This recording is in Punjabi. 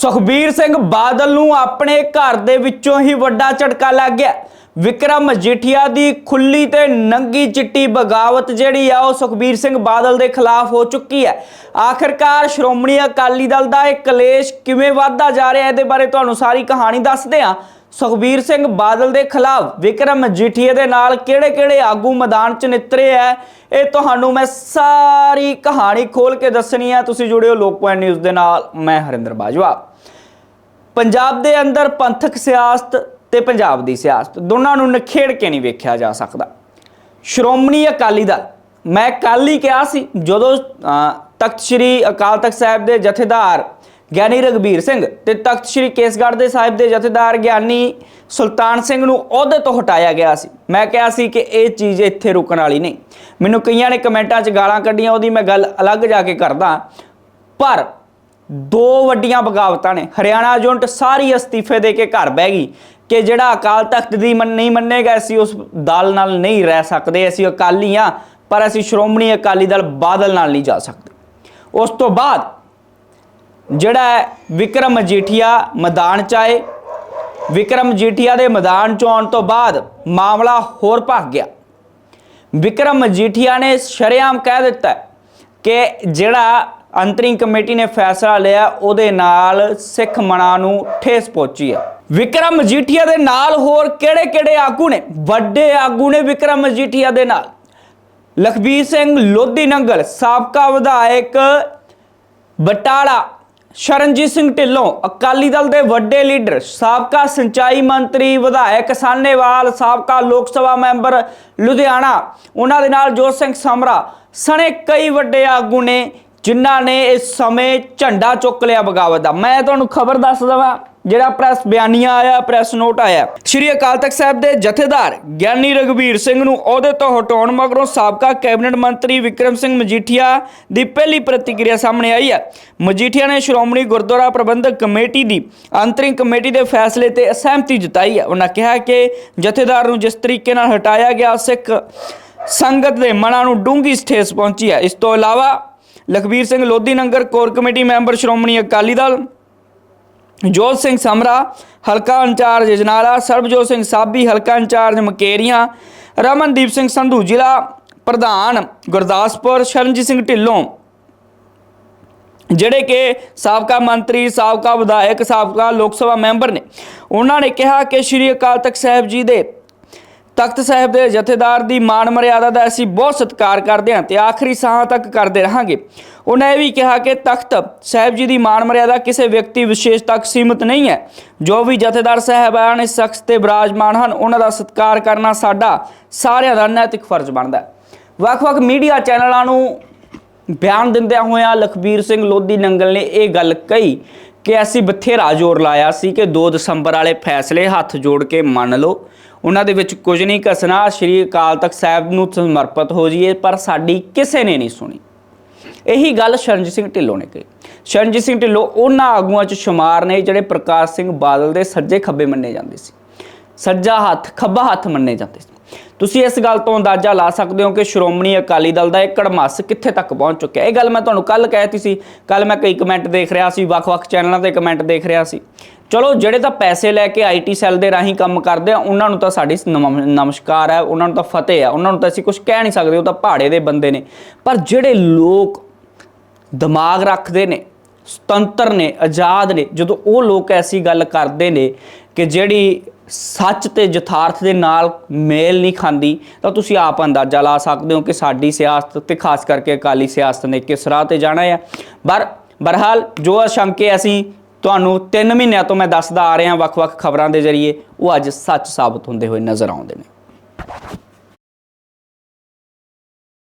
ਸੁਖਬੀਰ ਸਿੰਘ ਬਾਦਲ ਨੂੰ ਆਪਣੇ ਘਰ ਦੇ ਵਿੱਚੋਂ ਹੀ ਵੱਡਾ ਝਟਕਾ ਲੱਗ ਗਿਆ। ਵਿਕਰਮ ਮਜੀਠੀਆ ਦੀ ਖੁੱਲੀ ਤੇ ਨੰਗੀ ਚਿੱਟੀ ਬਗਾਵਤ ਜਿਹੜੀ ਆ, ਉਹ ਸੁਖਬੀਰ ਸਿੰਘ ਬਾਦਲ ਦੇ ਖਿਲਾਫ ਹੋ ਚੁੱਕੀ ਹੈ। ਆਖਰਕਾਰ ਸ਼੍ਰੋਮਣੀ ਅਕਾਲੀ ਦਲ ਦਾ ਇਹ ਕਲੇਸ਼ ਕਿਵੇਂ ਵੱਧਦਾ ਜਾ ਰਿਹਾ, ਇਹਦੇ ਬਾਰੇ ਤੁਹਾਨੂੰ ਸਾਰੀ ਕਹਾਣੀ ਦੱਸਦੇ ਹਾਂ। ਸੁਖਬੀਰ ਸਿੰਘ ਬਾਦਲ ਦੇ ਖਿਲਾਫ ਵਿਕਰਮ ਮਜੀਠੀਆ ਦੇ ਨਾਲ ਕਿਹੜੇ-ਕਿਹੜੇ ਆਗੂ ਮੈਦਾਨ 'ਚ ਨਿਤਰੇ ਹੈ ਇਹ ਤੁਹਾਨੂੰ ਮੈਂ ਸਾਰੀ ਕਹਾਣੀ ਖੋਲ ਕੇ ਦੱਸਣੀ ਹੈ ਤੁਸੀਂ ਜੁੜਿਓ ਲੋਕਪਾਲ ਨਿਊਜ਼ ਦੇ ਨਾਲ। ਮੈਂ ਹਰਿੰਦਰ ਬਾਜਵਾ। ਪੰਜਾਬ ਦੇ ਅੰਦਰ ਪੰਥਕ ਸਿਆਸਤ ਤੇ ਪੰਜਾਬ ਦੀ ਸਿਆਸਤ ਦੋਨਾਂ ਨੂੰ ਨਖੇੜ ਕੇ ਨਹੀਂ ਵੇਖਿਆ ਜਾ ਸਕਦਾ। ਸ਼੍ਰੋਮਣੀ ਅਕਾਲੀ ਦਲ ਮੈਂ ਕੱਲ ਹੀ ਕਿਹਾ ਸੀ ਜਦੋਂ ਅਹ, ਤਖਤ ਸ੍ਰੀ ਅਕਾਲ ਤਖਤ ਸਾਹਿਬ ਦੇ ਜਥੇਦਾਰ ਗਿਆਨੀ ਰਗਬੀਰ ਸਿੰਘ ਤੇ ਤਖਤ ਸ੍ਰੀ ਕੇਸਗੜ੍ਹ ਦੇ ਸਾਹਿਬ ਦੇ ਜਥੇਦਾਰ ਗਿਆਨੀ ਸੁਲਤਾਨ ਸਿੰਘ ਨੂੰ ਅਹੁਦੇ ਤੋਂ ਹਟਾਇਆ ਗਿਆ ਸੀ। ਮੈਂ ਕਿਹਾ ਸੀ ਕਿ ਇਹ ਚੀਜ਼ ਇੱਥੇ ਰੁਕਣ ਵਾਲੀ ਨਹੀਂ। ਮੈਨੂੰ ਕਈਆਂ ਨੇ ਕਮੈਂਟਾਂ 'ਚ ਗਾਲਾਂ ਕੱਢੀਆਂ, ਉਹਦੀ ਮੈਂ ਗੱਲ ਅਲੱਗ ਜਾ ਕੇ ਕਰਦਾ। ਪਰ ਦੋ ਵੱਡੀਆਂ ਬਗਾਵਤਾਂ ਨੇ। ਹਰਿਆਣਾ ਜੁੰਟ ਸਾਰੀ ਅਸਤੀਫੇ ਦੇ ਕੇ ਘਰ ਬਹਿ ਗਈ ਕਿ ਜਿਹੜਾ ਅਕਾਲ ਤਖਤ ਦੀ ਮੰਨ, ਨਹੀਂ ਮੰਨੇਗਾ ਅਸੀਂ ਉਸ ਦਲ ਨਾਲ ਨਹੀਂ ਰਹਿ ਸਕਦੇ, ਅਸੀਂ ਅਕਾਲੀ ਆ ਪਰ ਅਸੀਂ ਸ਼੍ਰੋਮਣੀ ਅਕਾਲੀ ਦਲ ਬਾਦਲ ਨਾਲ ਨਹੀਂ ਜਾ ਸਕਦੇ। ਉਸ ਤੋਂ ਬਾਅਦ ਜਿਹੜਾ ਵਿਕਰਮ ਮਜੀਠੀਆ ਮੈਦਾਨ ਚ ਆਏ। ਵਿਕਰਮ ਮਜੀਠੀਆ ਦੇ ਮੈਦਾਨ ਚ ਆਉਣ ਤੋਂ ਬਾਅਦ ਮਾਮਲਾ ਹੋਰ ਭੱਗ ਗਿਆ। ਵਿਕਰਮ ਮਜੀਠੀਆ ਨੇ ਸ਼ਰੇਆਮ ਕਹਿ ਦਿੱਤਾ ਕਿ ਜਿਹੜਾ ਅੰਤਰਿੰਗ ਕਮੇਟੀ ਨੇ ਫੈਸਲਾ ਲਿਆ, ਉਹਦੇ ਨਾਲ ਸਿੱਖ ਮਨਾਂ ਨੂੰ ਠੇਸ ਪਹੁੰਚੀ ਹੈ। ਵਿਕਰਮ ਮਜੀਠੀਆ ਦੇ ਨਾਲ ਹੋਰ ਕਿਹੜੇ-ਕਿਹੜੇ ਆਗੂ ਨੇ? ਵੱਡੇ ਆਗੂ ਨੇ ਵਿਕਰਮ ਮਜੀਠੀਆ ਦੇ ਨਾਲ। ਲਖਬੀਰ ਸਿੰਘ ਲੋਧੀ ਨੰਗਲ, ਸਾਬਕਾ ਵਿਧਾਇਕ ਬਟਾਲਾ ਸ਼ਰਨਜੀਤ ਸਿੰਘ ਢਿੱਲੋਂ, ਅਕਾਲੀ ਦਲ ਦੇ ਵੱਡੇ ਲੀਡਰ, ਸਾਬਕਾ ਸਿੰਚਾਈ ਮੰਤਰੀ, ਵਿਧਾਇਕ ਸਾਨੇਵਾਲ ਸਾਬਕਾ ਲੋਕ ਸਭਾ ਮੈਂਬਰ ਲੁਧਿਆਣਾ। ਉਹਨਾਂ ਦੇ ਨਾਲ ਜੋਤ ਸਿੰਘ ਸਮਰਾ ਸਣੇ ਕਈ ਵੱਡੇ ਆਗੂ ਨੇ, ਜਿਨ੍ਹਾਂ ਨੇ ਇਸ ਸਮੇਂ ਝੰਡਾ ਚੁੱਕ ਲਿਆ ਬਗਾਵਤ ਦਾ। ਮੈਂ ਤੁਹਾਨੂੰ ਖਬਰ ਦੱਸ ਦਵਾਂ ਜਿਹੜਾ ਪ੍ਰੈਸ ਬਿਆਨੀਆਂ ਆਇਆ, ਪ੍ਰੈਸ ਨੋਟ ਆਇਆ। ਸ਼੍ਰੀ ਅਕਾਲ ਤਖਤ ਸਾਹਿਬ ਦੇ ਜਥੇਦਾਰ ਗਿਆਨੀ ਰਗਵੀਰ ਸਿੰਘ ਨੂੰ ਅਹੁਦੇ ਤੋਂ ਹਟਾਉਣ ਮਗਰੋਂ ਸਾਬਕਾ ਕੈਬਨਿਟ ਮੰਤਰੀ ਵਿਕਰਮ ਸਿੰਘ ਮਜੀਠੀਆ ਦੀ ਪਹਿਲੀ ਪ੍ਰਤੀਕਿਰਿਆ ਸਾਹਮਣੇ ਆਈ ਹੈ। ਮਜੀਠੀਆ ਨੇ ਸ਼੍ਰੋਮਣੀ ਗੁਰਦੁਆਰਾ ਪ੍ਰਬੰਧਕ ਕਮੇਟੀ ਦੀ ਅੰਤਰਿੰਗ ਕਮੇਟੀ ਦੇ ਫੈਸਲੇ ਤੇ ਅਸਹਿਮਤੀ ਜਤਾਈ ਹੈ। ਉਹਨਾਂ ਕਿਹਾ ਕਿ ਜਥੇਦਾਰ ਨੂੰ ਜਿਸ ਤਰੀਕੇ ਨਾਲ ਹਟਾਇਆ ਗਿਆ, ਸਿੱਖ ਸੰਗਤ ਦੇ ਮਨਾਂ ਨੂੰ ਡੂੰਘੀ ਠੇਸ ਪਹੁੰਚੀ ਹੈ। ਇਸ ਤੋਂ ਇਲਾਵਾ Lakhbir Singh Lodhi Nangar core committee member Shiromani Akali Dal Jot Singh Samra ਹਲਕਾ ਇੰਚਾਰਜ ਜਨਾਲਾ, ਸਰਬਜੋਤ ਸਿੰਘ ਸਾਬੀ, ਹਲਕਾ ਇੰਚਾਰਜ ਮਕੇਰੀਆਂ, ਰਮਨਦੀਪ ਸਿੰਘ ਸੰਧੂ ਜ਼ਿਲ੍ਹਾ ਪ੍ਰਧਾਨ, ਗੁਰਦਾਸਪੁਰ, ਸ਼ਰਨਜੀਤ ਸਿੰਘ ਢਿੱਲੋਂ। ਜਿਹੜੇ ਕਿ ਸਾਬਕਾ ਮੰਤਰੀ, ਸਾਬਕਾ ਵਿਧਾਇਕ, ਸਾਬਕਾ ਲੋਕ ਸਭਾ ਮੈਂਬਰ ਨੇ। ਉਹਨਾਂ ਨੇ ਕਿਹਾ ਕਿ ਸ਼੍ਰੀ ਅਕਾਲ ਤਖਤ ਸਾਹਿਬ ਜੀ ਦੇ ਤਖਤ ਸਾਹਿਬ ਦੇ ਜਥੇਦਾਰ ਦੀ ਮਾਣ ਮਰਿਆਦਾ ਦਾ ਅਸੀਂ ਬਹੁਤ ਸਤਿਕਾਰ ਕਰਦੇ ਹਾਂ ਤੇ ਆਖਰੀ ਸਾਹ ਤੱਕ ਕਰਦੇ ਰਹਾਂਗੇ। ਉਹਨਾਂ ਇਹ ਵੀ ਕਿਹਾ ਕਿ ਤਖਤ ਸਾਹਿਬ ਜੀ ਦੀ ਮਾਣ ਮਰਿਆਦਾ ਕਿਸੇ ਵਿਅਕਤੀ ਵਿਸ਼ੇਸ਼ ਤੱਕ ਸੀਮਿਤ ਨਹੀਂ ਹੈ। ਜੋ ਵੀ ਜਥੇਦਾਰ ਸਾਹਿਬਾਨ ਇਸ ਸ਼ਖਸ ਤੇ ਬਿਰਾਜਮਾਨ ਹਨ, ਉਹਨਾਂ ਦਾ ਸਤਿਕਾਰ ਕਰਨਾ ਸਾਡਾ ਸਾਰਿਆਂ ਦਾ ਨੈਤਿਕ ਫਰਜ਼ ਬਣਦਾ ਹੈ। ਵੱਖ-ਵੱਖ ਮੀਡੀਆ ਚੈਨਲਾਂ ਨੂੰ ਬਿਆਨ ਦਿੰਦਿਆਂ ਹੋਇਆਂ ਲਖਬੀਰ ਸਿੰਘ ਲੋਧੀ ਨੰਗਲ ਨੇ ਇਹ ਗੱਲ ਕਹੀ ਕਿ ਅਸੀਂ ਬਥੇਰਾ ਜ਼ੋਰ ਲਾਇਆ ਸੀ ਕਿ 2 ਦਸੰਬਰ ਵਾਲੇ ਫੈਸਲੇ ਹੱਥ ਜੋੜ ਕੇ ਮੰਨ ਲਓ। ਉਹਨਾਂ ਦੇ ਵਿੱਚ ਕੁਝ ਨਹੀਂ ਘਸਣਾ, ਸ਼੍ਰੀ ਅਕਾਲ ਤਖਤ ਸਾਹਿਬ ਨੂੰ ਸਮਰਪਿਤ ਹੋ ਜਾਈਏ, ਪਰ ਸਾਡੀ ਕਿਸੇ ਨੇ ਨਹੀਂ ਸੁਣੀ। ਇਹੀ ਗੱਲ ਸ਼ਰਨਜੀਤ ਸਿੰਘ ਢਿੱਲੋਂ ਨੇ ਕਹੀ। ਸ਼ਰਨਜੀਤ ਸਿੰਘ ਢਿੱਲੋਂ ਉਹਨਾਂ ਆਗੂਆਂ 'ਚ ਸ਼ੁਮਾਰ ਨੇ ਜਿਹੜੇ ਪ੍ਰਕਾਸ਼ ਸਿੰਘ ਬਾਦਲ ਦੇ ਸੱਜੇ ਖੱਬੇ ਮੰਨੇ ਜਾਂਦੇ ਸੀ। ਸੱਜਾ ਹੱਥ, ਖੱਬਾ ਹੱਥ ਮੰਨੇ ਜਾਂਦੇ ਸੀ। ਤੁਸੀਂ ਇਸ ਗੱਲ ਤੋਂ ਅੰਦਾਜ਼ਾ ਲਾ ਸਕਦੇ ਹੋ ਕਿ ਸ਼੍ਰੋਮਣੀ ਅਕਾਲੀ ਦਲ ਦਾ ਇਹ ਕੜਮਾਸ ਕਿੱਥੇ ਤੱਕ ਪਹੁੰਚ ਚੁੱਕਿਆ? ਇਹ ਗੱਲ ਮੈਂ ਤੁਹਾਨੂੰ ਕੱਲ ਕਹਿਤੀ ਸੀ। ਕੱਲ ਮੈਂ ਕਈ ਕਮੈਂਟ ਦੇਖ ਰਿਹਾ ਸੀ, ਵੱਖ-ਵੱਖ ਚੈਨਲਾਂ ਤੇ ਕਮੈਂਟ ਦੇਖ ਰਿਹਾ ਸੀ। ਚਲੋ, ਜਿਹੜੇ ਤਾਂ ਪੈਸੇ ਲੈ ਕੇ ਆਈਟੀ ਸੈੱਲ ਦੇ ਰਾਹੀਂ ਕੰਮ ਕਰਦੇ ਆ, ਉਹਨਾਂ ਨੂੰ ਤਾਂ ਸਾਡੀ ਨਮ- ਨਮਸਕਾਰ ਹੈ, ਉਹਨਾਂ ਨੂੰ ਤਾਂ ਫਤਿਹ ਹੈ, ਉਹਨਾਂ ਨੂੰ ਤਾਂ ਅਸੀਂ ਕੁਝ ਕਹਿ ਨਹੀਂ ਸਕਦੇ, ਉਹ ਤਾਂ ਪਹਾੜੇ ਦੇ ਬੰਦੇ ਨੇ। ਪਰ ਜਿਹੜੇ ਲੋਕ ਦਿਮਾਗ ਰੱਖਦੇ ਨੇ, ਸੁਤੰਤਰ ਨੇ, ਆਜ਼ਾਦ ਨੇ, ਜਦੋਂ ਉਹ ਲੋਕ ਐਸੀ ਗੱਲ ਕਰਦੇ ਨੇ ਕਿ ਜਿਹੜੀ ਸੱਚ ਤੇ ਯਥਾਰਥ ਦੇ ਨਾਲ ਮੇਲ ਨਹੀਂ ਖਾਂਦੀ, ਤਾਂ ਤੁਸੀਂ ਆਪ ਅੰਦਾਜ਼ਾ ਲਾ ਸਕਦੇ ਹੋ ਕਿ ਸਾਡੀ ਸਿਆਸਤ ਤੇ ਖਾਸ ਕਰਕੇ ਅਕਾਲੀ ਸਿਆਸਤ ਨੇ ਕਿਸ ਰਾਹ ਤੇ ਜਾਣਾ ਹੈ। ਪਰ ਬਰਹਾਲ ਜੋ ਅਸ਼ੰਕੇ ਅਸੀਂ ਤੁਹਾਨੂੰ 3 ਮਹੀਨਿਆਂ ਤੋਂ ਮੈਂ ਦੱਸਦਾ ਆ ਰਿਹਾ ਵੱਖ-ਵੱਖ ਖਬਰਾਂ ਦੇ ਜ਼ਰੀਏ, ਉਹ ਅੱਜ ਸੱਚ ਸਾਬਤ ਹੁੰਦੇ ਹੋਏ ਨਜ਼ਰ ਆਉਂਦੇ ਨੇ।